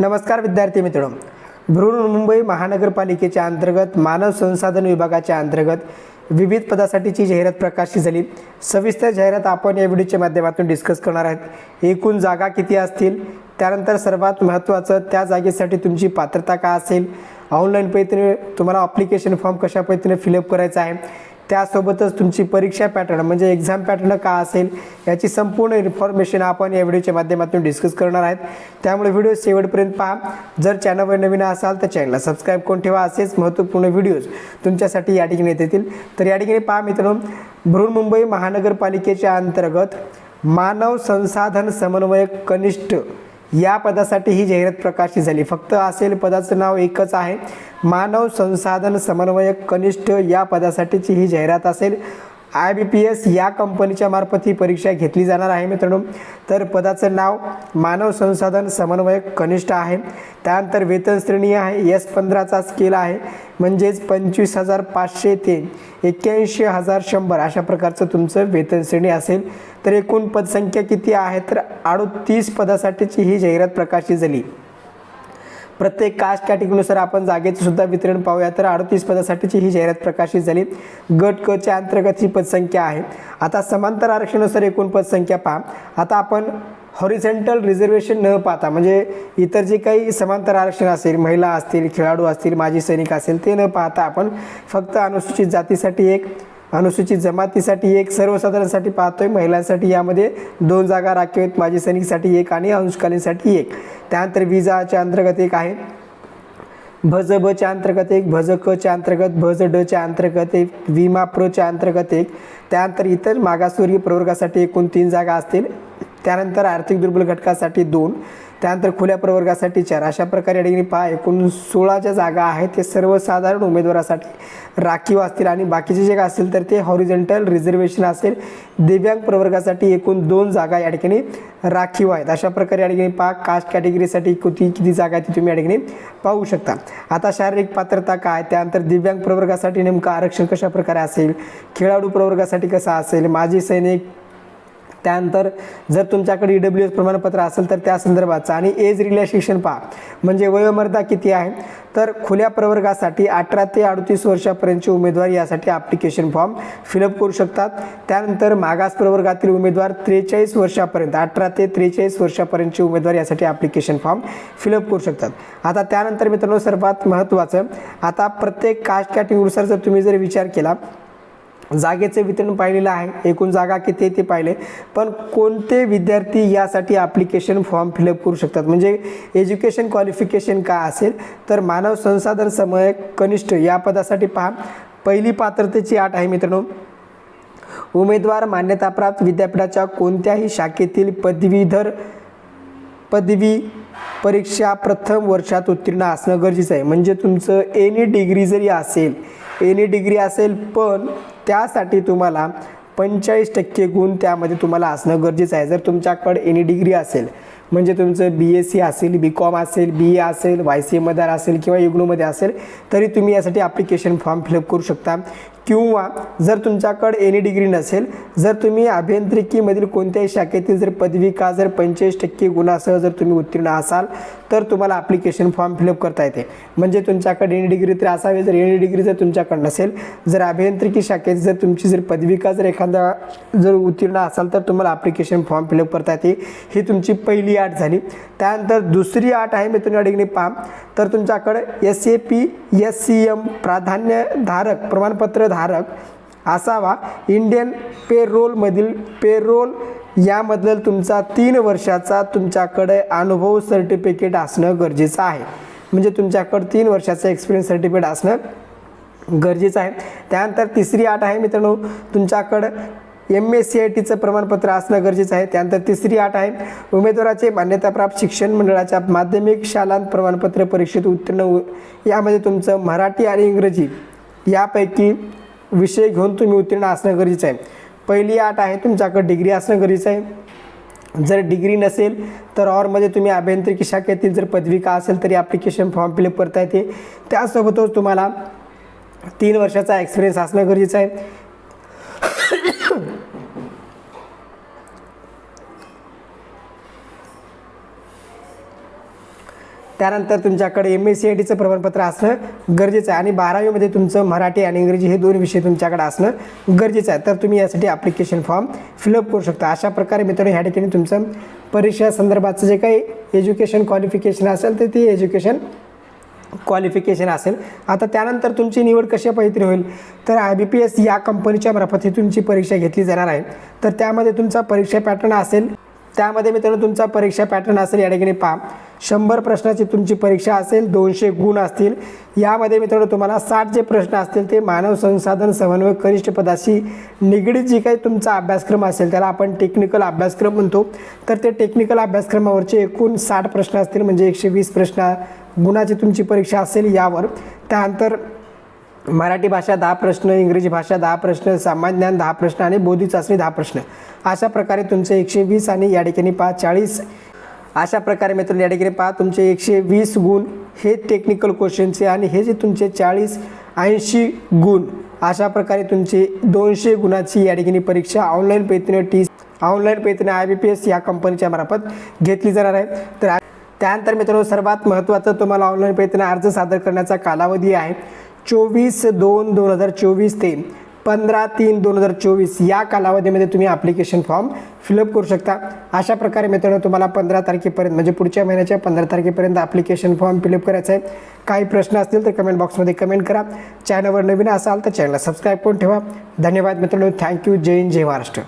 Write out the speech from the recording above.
नमस्कार विद्यार्थी मित्रांनो. बृहन्मुंबई महानगरपालिकेच्या अंतर्गत मानव संसाधन विभागाच्या अंतर्गत विविध पदासाठीची जाहिरात प्रकाशित झाली. सविस्तर जाहिरात आपण या व्हिडिओच्या माध्यमातून डिस्कस करणार आहेत. एकूण जागा किती असतील? त्यानंतर सर्वात महत्त्वाचं त्या जागेसाठी तुमची पात्रता का असेल? ऑनलाईन पद्धतीने तुम्हाला अप्लिकेशन फॉर्म कशा पद्धतीने फिलअप करायचा आहे? त्यासोबतच तुमची परीक्षा पॅटर्न म्हणजे एक्झाम पॅटर्न का असेल याची संपूर्ण इन्फॉर्मेशन आपण या व्हिडिओच्या माध्यमातून डिस्कस करणार आहेत. त्यामुळे व्हिडिओ शेवटपर्यंत पहा. जर चॅनलवर नवीन असाल तर चॅनलला सबस्क्राईब करून ठेवा. असेच महत्त्वपूर्ण व्हिडिओज तुमच्यासाठी या ठिकाणी येत येतील. तर या ठिकाणी पहा मित्रांनो बृहन्मुंबई महानगरपालिकेच्या अंतर्गत मानव संसाधन समन्वयक कनिष्ठ या पदासाठी ही जाहिरात प्रकाशित झाली. फक्त असेल पदाचं नाव एकच आहे. मानव संसाधन समन्वयक कनिष्ठ या पदासाठीची ही जाहिरात असेल. आय बी पी एस या कंपनीच्या मार्फत ही परीक्षा घेतली जाणार आहे मित्रांनो. तर पदाचं नाव मानव संसाधन समन्वयक कनिष्ठ आहे. त्यानंतर वेतन श्रेणी आहे. एस पंधराचा स्केल आहे. म्हणजेच पंचवीस हजार पाचशे ते एक्क्याऐंशी हजार शंभर अशा प्रकारचं तुमचं वेतन श्रेणी असेल. तर एकूण पदसंख्या किती आहे? तर अडोतीस पदासाठीची ही जाहिरात प्रकाशित झाली. प्रत्येक कास्ट कॅटेगरीनुसार आपण जागेचे सुद्धा वितरण पाहूया. तर अडतीस पदासाठीची ही जाहिरात प्रकाशित झाली. गट क च्या अंतर्गत ही पदसंख्या आहे. आता समांतर आरक्षणानुसार एकूण पदसंख्या पहा. आता आपण हॉरिझेंटल रिझर्वेशन न पाहता म्हणजे इतर जे काही समांतर आरक्षण असेल महिला असतील खेळाडू असतील माजी सैनिक असेल ते न पाहता आपण फक्त अनुसूचित जातीसाठी एक अनुसूचित जमातीसाठी एक सर्वसाधारणसाठी पाहतोय. महिलांसाठी यामध्ये दोन जागा राखीव आहेत. माजी सैनिकसाठी एक आणि अंशकालीनसाठी एक. त्यानंतर विजाच्या अंतर्गत एक आहे. भज ब च्या अंतर्गत एक भज क च्या अंतर्गत भज ड च्या अंतर्गत एक विमा प्र च्या अंतर्गत एक. त्यानंतर इतर मागासवर्गीय प्रवर्गासाठी एकूण तीन जागा असतील. त्यानंतर आर्थिक दुर्बल घटकासाठी दोन. त्यानंतर खुल्या प्रवर्गासाठी चार अशा प्रकारे या ठिकाणी पहा एकूण सोळा ज्या जागा आहेत. ते सर्वसाधारण उमेदवारासाठी राखीव असतील आणि बाकीचे जे काय असतील तर ते हॉरिझेंटल रिझर्वेशन असेल. दिव्यांग प्रवर्गासाठी एकूण दोन जागा या ठिकाणी राखीव आहेत. अशा प्रकारे या ठिकाणी पहा कास्ट कॅटेगरीसाठी किती किती जागा आहेत ती तुम्ही या ठिकाणी पाहू शकता. आता शारीरिक पात्रता काय? त्यानंतर दिव्यांग प्रवर्गासाठी नेमकं आरक्षण कशा प्रकारे असेल? खेळाडू प्रवर्गासाठी कसं असेल? माजी सैनिक त्यानंतर जर तुमच्याकडे ई डब्ल्यू एस प्रमाणपत्र असेल तर त्या संदर्भाचं. आणि एज रिलॅक्सेशन पहा. म्हणजे वयोमर्यादा किती आहे? तर खुल्या प्रवर्गासाठी अठरा ते अडतीस वर्षापर्यंतचे उमेदवार यासाठी ॲप्लिकेशन फॉर्म फिलअप करू शकतात. त्यानंतर मागास प्रवर्गातील उमेदवार त्रेचाळीस वर्षापर्यंत अठरा ते त्रेचाळीस वर्षापर्यंतचे उमेदवार यासाठी ॲप्लिकेशन फॉर्म फिलअप करू शकतात. आता त्यानंतर मित्रांनो सर्वात महत्त्वाचं आता प्रत्येक कास्ट कॅटेगरीनुसार जर तुम्ही जर विचार केला जागेचं वितरण पाहिलेलं आहे. एकूण जागा किती ते पाहिले. पण कोणते विद्यार्थी यासाठी ॲप्लिकेशन फॉर्म फिलअप करू शकतात? म्हणजे एज्युकेशन क्वालिफिकेशन काय असेल? तर मानव संसाधन समयक कनिष्ठ या पदासाठी पहा. पहिली पात्रतेची आठ आहे मित्रांनो. उमेदवार मान्यताप्राप्त विद्यापीठाच्या कोणत्याही शाखेतील पदवीधर पदवी परीक्षा प्रथम वर्षात उत्तीर्ण असणं गरजेचं आहे. म्हणजे तुमचं एनी डिग्री जरी असेल एनी डिग्री असेल पण त्यासाठी तुम्हाला पंचेचाळीस टक्के गुण त्यामध्ये तुम्हाला असणं गरजेचं आहे. जर तुमच्याकडे एनी डिग्री असेल म्हणजे तुमचं बी एस सी असेल बी कॉम असेल बी ए असेल वाय सी एमध्ये असेल किंवा युग्नोमध्ये असेल तरी तुम्ही यासाठी ॲप्लिकेशन फॉर्म फिलअप करू शकता. किंवा जर तुमच्याकडे एनी डिग्री नसेल जर तुम्ही अभियांत्रिकीमधील कोणत्याही शाखेतील जर पदविका जर पंचेचाळीस टक्के गुणासह जर तुम्ही उत्तीर्ण असाल तर तुम्हाला ॲप्लिकेशन फॉर्म फिलअप करता येते. म्हणजे तुमच्याकडे एन डिग्री तर असावी जर एन डिग्री जर तुमच्याकडे नसेल जर अभियांत्रिकी शाखेत जर तुमची जर पदविका जर एखादा जर उत्तीर्ण असाल तर तुम्हाला ॲप्लिकेशन फॉर्म फिलअप करता येते. ही तुमची पहिली आठ झाली. त्यानंतर दुसरी आठ आहे मी तुम्ही ठिकाणी पहा. तर तुमच्याकडे S A P S C M प्राधान्यधारक प्रमाणपत्र धारक असावा. इंडियन पेरोलमधील पेरोल यामधलं तुमचा तीन वर्षाचा तुमच्याकडे अनुभव सर्टिफिकेट असणं गरजेचं आहे. म्हणजे तुमच्याकडं तीन वर्षाचं एक्सपिरियन्स सर्टिफिकेट असणं गरजेचं आहे. त्यानंतर तिसरी आठ आहे मित्रांनो तुमच्याकडं एम एस सी आय टीचं प्रमाणपत्र असणं गरजेचं आहे. त्यानंतर तिसरी आठ आहे उमेदवाराचे मान्यताप्राप्त शिक्षण मंडळाच्या माध्यमिक शालांत प्रमाणपत्र परीक्षेत उत्तीर्ण यामध्ये तुमचं मराठी आणि इंग्रजी यापैकी विषय घेऊन तुम्ही उत्तीर्ण असणं गरजेचं आहे. पहिली आठ आहे तुमच्याकडं डिग्री असणं गरजेचं आहे. जर डिग्री नसेल तर ऑरमध्ये तुम्ही अभियांत्रिकी शाखेतील जर पदविका असेल तरी ॲप्लिकेशन फॉर्म फिलअप करता येते. त्यासोबतच तुम्हाला तीन वर्षाचा एक्सपिरियन्स असणं गरजेचं आहे. त्यानंतर तुमच्याकडे एम एस सी आय टीचं प्रमाणपत्र असणं गरजेचं आहे. आणि बारावीमध्ये तुमचं मराठी आणि इंग्रजी हे दोन विषय तुमच्याकडे असणं गरजेचं आहे. तर तुम्ही यासाठी ॲप्लिकेशन फॉर्म फिलअप करू शकता. अशा प्रकारे मित्रांनो ह्या ठिकाणी तुमचं परीक्षा संदर्भाचं जे काही एज्युकेशन क्वालिफिकेशन असेल तर ते एज्युकेशन क्वालिफिकेशन असेल. आता त्यानंतर तुमची निवड कशा पद्धतीने होईल? तर आय बी पी एस या कंपनीच्या मार्फत ही तुमची परीक्षा घेतली जाणार आहे. तर त्यामध्ये तुमचा परीक्षा पॅटर्न असेल. त्यामध्ये मित्रांनो तुमचा परीक्षा पॅटर्न असेल या ठिकाणी पहा. शंभर प्रश्नाची तुमची परीक्षा असेल दोनशे गुण असतील. यामध्ये मित्रांनो तुम्हाला साठ जे प्रश्न असतील ते मानव संसाधन समन्वय कनिष्ठ पदाशी निगडीत जी काही तुमचा अभ्यासक्रम असेल त्याला आपण टेक्निकल अभ्यासक्रम म्हणतो. तर ते टेक्निकल अभ्यासक्रमावरचे एकूण साठ प्रश्न असतील म्हणजे एकशे वीस प्रश्न गुणाची तुमची परीक्षा असेल यावर. त्यानंतर मराठी भाषा दहा प्रश्न इंग्रजी भाषा दहा प्रश्न सामान्य ज्ञान दहा प्रश्न आणि बोधी चाचणी दहा प्रश्न. अशा प्रकारे तुमचे एकशे वीस आणि या ठिकाणी पहा चाळीस. अशा प्रकारे मित्रांनो या ठिकाणी पहा तुमचे एकशे वीस गुण हे टेक्निकल क्वेश्चनचे आणि हे जे तुमचे चाळीस ऐंशी गुण अशा प्रकारे तुमची दोनशे गुणाची या ठिकाणी परीक्षा ऑनलाईन पद्धतीने टी ऑनलाईन पद्धतीने आय बी पी एस या कंपनीच्या मार्फत घेतली जाणार आहे. तर त्यानंतर मित्रांनो सर्वात महत्त्वाचं तुम्हाला ऑनलाईन पद्धतीने अर्ज सादर करण्याचा कालावधी आहे. चोवीस दोन दोन हजार चोवीस ते पंधरा तीन दोन हजार चोवीस या कालावधीमध्ये तुम्ही ॲप्लिकेशन फॉर्म फिलअप करू शकता. अशा प्रकारे मित्रांनो तुम्हाला पंधरा तारखेपर्यंत म्हणजे पुढच्या महिन्याच्या पंधरा तारखेपर्यंत ॲप्लिकेशन फॉर्म फिलअप करायचं आहे. काही प्रश्न असतील तर कमेंट बॉक्समध्ये कमेंट करा. चॅनलवर नवीन असाल तर चॅनलला सबस्क्राईब करून ठेवा. धन्यवाद मित्रांनो. थँक्यू जय हिंद जय महाराष्ट्र.